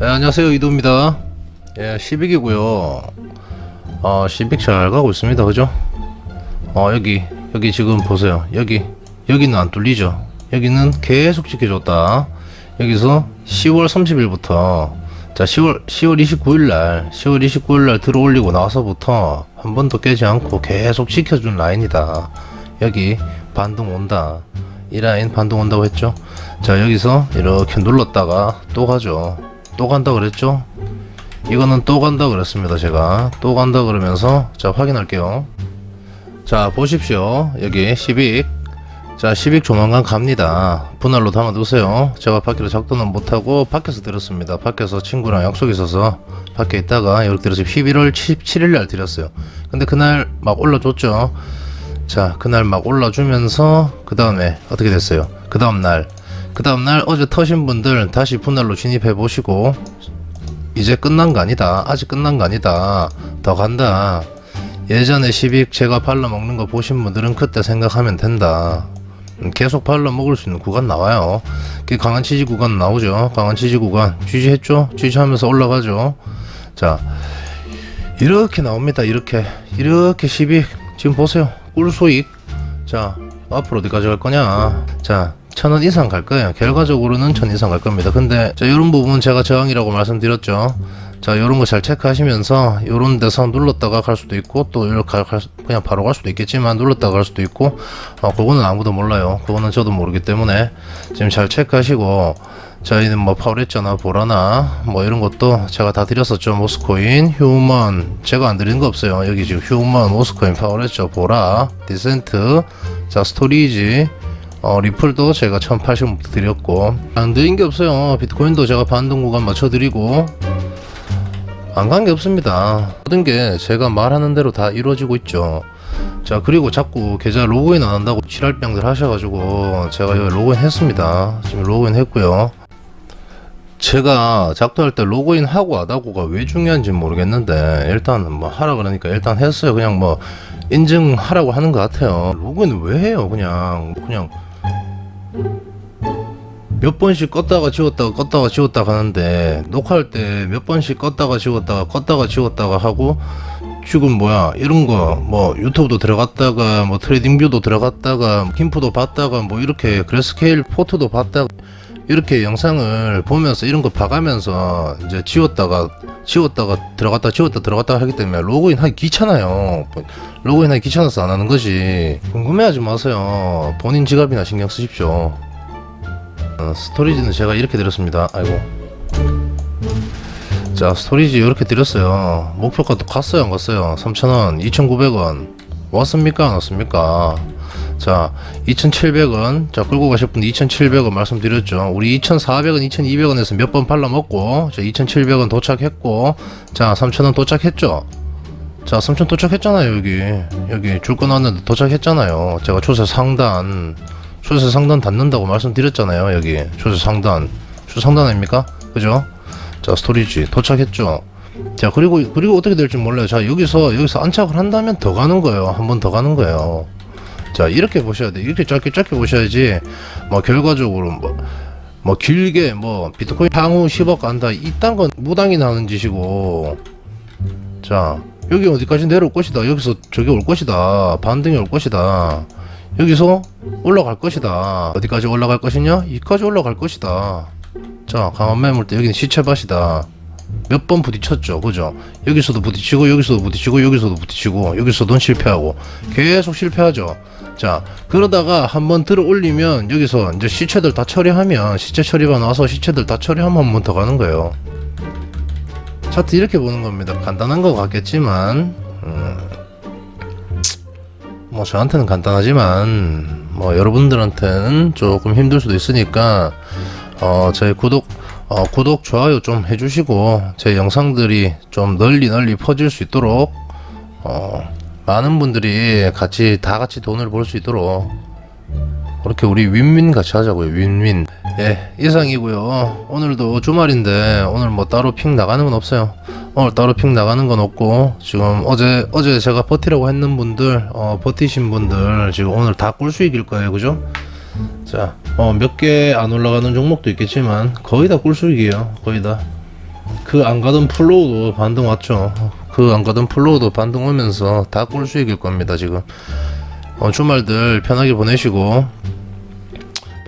네, 안녕하세요. 이도입니다. 예 10익이고요. 어 10익 잘 가고 있습니다. 그죠? 어 여기 여기 지금 보세요. 여기 여기는 안 뚫리죠? 여기는 계속 지켜줬다. 여기서 10월 30일부터 자 10월 10월 29일 날 10월 29일 날 들어올리고 나서부터 한 번도 깨지 않고 계속 지켜준 라인이다. 여기 반등 온다. 이 라인 반등 온다고 했죠? 자 여기서 이렇게 눌렀다가 또 가죠 또 간다 그랬죠? 이거는 또 간다 그랬습니다 제가. 또 간다 그러면서 자 확인할게요. 자 보십시오. 여기 10익 자 10익 조만간 갑니다. 분할로 담아두세요. 제가 밖으로 작도는 못하고 밖에서 들었습니다. 밖에서 친구랑 약속이 있어서 밖에 있다가 이렇게 들어서 11월 17일 날 드렸어요. 근데 그날 막 올라줬죠. 자 그날 막 올라주면서 그 다음에 어떻게 됐어요? 그 다음날 그 다음날 어제 터신 분들 다시 분할로 진입해 보시고 이제 끝난 거 아니다. 아직 끝난 거 아니다. 더 간다. 예전에 10익 제가 발라먹는 거 보신 분들은 그때 생각하면 된다. 음, 계속 발라먹을 수 있는 구간 나와요. 그 강한 지지 구간 나오죠. 강한 지지 구간. 지지했죠? 지지하면서 올라가죠. 자 이렇게 나옵니다. 이렇게. 이렇게 10익 지금 보세요. 꿀소익. 자 앞으로 어디까지 갈 거냐? 자 천 원 이상 갈 거예요. 결과적으로는 천 이상 갈 겁니다. 근데 자 이런 부분 제가 저항이라고 말씀드렸죠. 자 이런 거 잘 체크하시면서 이런 데서 눌렀다가 갈 수도 있고 또 이렇게 갈, 그냥 바로 갈 수도 있겠지만 눌렀다가 갈 수도 있고 어 그거는 아무도 몰라요. 그거는 저도 모르기 때문에 지금 잘 체크하시고 저희는 뭐 파워레잖아 보라나 뭐 이런 것도 제가 다 드렸었죠. 모스코인 휴먼. 제가 안 드린 거 없어요. 여기 지금 휴먼 모스코인 파워레죠 보라 디센트 자 스토리지 어, 리플도 제가 1080부터 드렸고. 안 드린 게 없어요. 비트코인도 제가 반등 구간 맞춰 드리고. 안 간 게 없습니다. 모든 게 제가 말하는 대로 다 이루어지고 있죠. 자 그리고 자꾸 계좌 로그인 안 한다고 지랄병들 하셔가지고 제가 여기 로그인 했습니다. 지금 로그인 했고요. 제가 작도할 때 로그인 하고 안 하고가 왜 중요한지 모르겠는데 일단 뭐 하라 그러니까 일단 했어요. 그냥 뭐 인증하라고 하는 것 같아요. 로그인 왜 해요 그냥. 그냥 몇 번씩 껐다가 지웠다가 껐다가 지웠다가 하는데 녹화할 때 몇 번씩 껐다가 지웠다가 껐다가 지웠다가 하고 지금 뭐야 이런 거 뭐 유튜브도 들어갔다가 뭐 트레이딩뷰도 들어갔다가 김프도 봤다가 뭐 이렇게 그래스케일 포트도 봤다가 이렇게 영상을 보면서 이런 거 봐가면서 이제 지웠다가 지웠다가 들어갔다 지웠다 들어갔다 하기 때문에 로그인 하기 귀찮아요 로그인 하기 귀찮아서 안 하는 거지 궁금해하지 마세요 본인 지갑이나 신경 쓰십시오 어, 스토리지는 제가 이렇게 드렸습니다. 아이고. 자, 스토리지 이렇게 드렸어요. 목표가 또 갔어요, 안 갔어요? 3,000원, 2,900원. 왔습니까, 안 왔습니까? 자, 2,700원. 자, 끌고 가실 분 2,700원 말씀드렸죠. 우리 2,400원, 2,200원에서 몇 번 팔라먹고, 자, 2,700원 도착했고, 자, 3,000원 도착했죠? 자, 3,000 도착했잖아요, 여기. 여기 줄거 나왔는데 도착했잖아요. 제가 초세 상단. 초세 상단 닫는다고 말씀드렸잖아요 여기 초세 상단 초세 상단 아닙니까 그죠 자 스토리지 도착했죠 자 그리고 그리고 어떻게 될지 몰라요 자 여기서 여기서 안착을 한다면 더 가는 거예요 한 번 더 가는 거예요 자 이렇게 보셔야 돼 이렇게 짧게 짧게 보셔야지 뭐 결과적으로 뭐, 뭐 길게 뭐 비트코인 향후 10억 간다 이딴 건 무당이 나는 짓이고 자 여기 어디까지 내려올 것이다 여기서 저기 올 것이다 반등이 올 것이다 여기서 올라갈 것이다. 어디까지 올라갈 것이냐? 이까지 올라갈 것이다. 자, 강한 매물 때 여기는 시체밭이다. 몇 번 부딪혔죠. 그죠? 여기서도 부딪히고, 여기서도 부딪히고, 여기서도 부딪히고, 여기서도 실패하고, 계속 실패하죠. 자, 그러다가 한번 들어 올리면, 여기서 이제 시체들 다 처리하면, 시체 처리가 나와서 시체들 다 처리하면 한 번 더 가는 거예요. 차트 이렇게 보는 겁니다. 간단한 것 같겠지만, 음, 뭐 저한테는 간단하지만 뭐 여러분들한테는 조금 힘들 수도 있으니까 어 저희 구독 어 구독 좋아요 좀 해주시고 제 영상들이 좀 널리 널리 퍼질 수 있도록 어 많은 분들이 같이 다 같이 돈을 벌 수 있도록 그렇게 우리 윈윈 같이 하자고요 윈윈. 예 이상이고요. 오늘도 주말인데 오늘 뭐 따로 픽 나가는 건 없어요. 오늘 따로 픽 나가는 건 없고 지금 어제 어제 제가 버티라고 했는 분들 어 버티신 분들 지금 오늘 다 꿀수익일 거예요 그죠 자 어 몇 개 안 올라가는 종목도 있겠지만 거의 다 꿀수익이에요 거의 다 그 안 가던 플로우도 반등 왔죠. 그 안 가던 플로우도 반등 오면서 다 꿀수익일 겁니다, 지금. 어, 주말들 편하게 보내시고,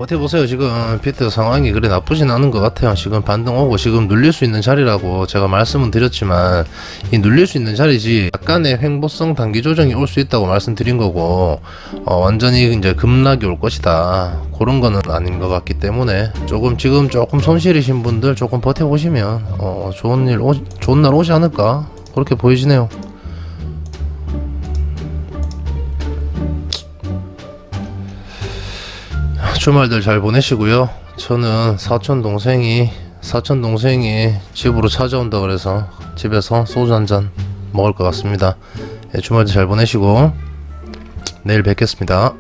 버텨보세요. 지금 비트 상황이 그래 나쁘진 않은 것 같아요. 지금 반등 오고 지금 눌릴 수 있는 자리라고 제가 말씀은 드렸지만 이 눌릴 수 있는 자리지 약간의 횡보성 단기 조정이 올 수 있다고 말씀드린 거고 어, 완전히 이제 급락이 올 것이다. 그런 거는 아닌 것 같기 때문에 조금 지금 조금 손실이신 분들 조금 버텨보시면 어, 좋은 일 오, 좋은 날 오지 않을까 그렇게 보이시네요. 주말들 잘 보내시고요. 저는 사촌 동생이 사촌 동생이 집으로 찾아온다 그래서 집에서 소주 한 잔 먹을 것 같습니다. 예, 주말들 잘 보내시고 내일 뵙겠습니다.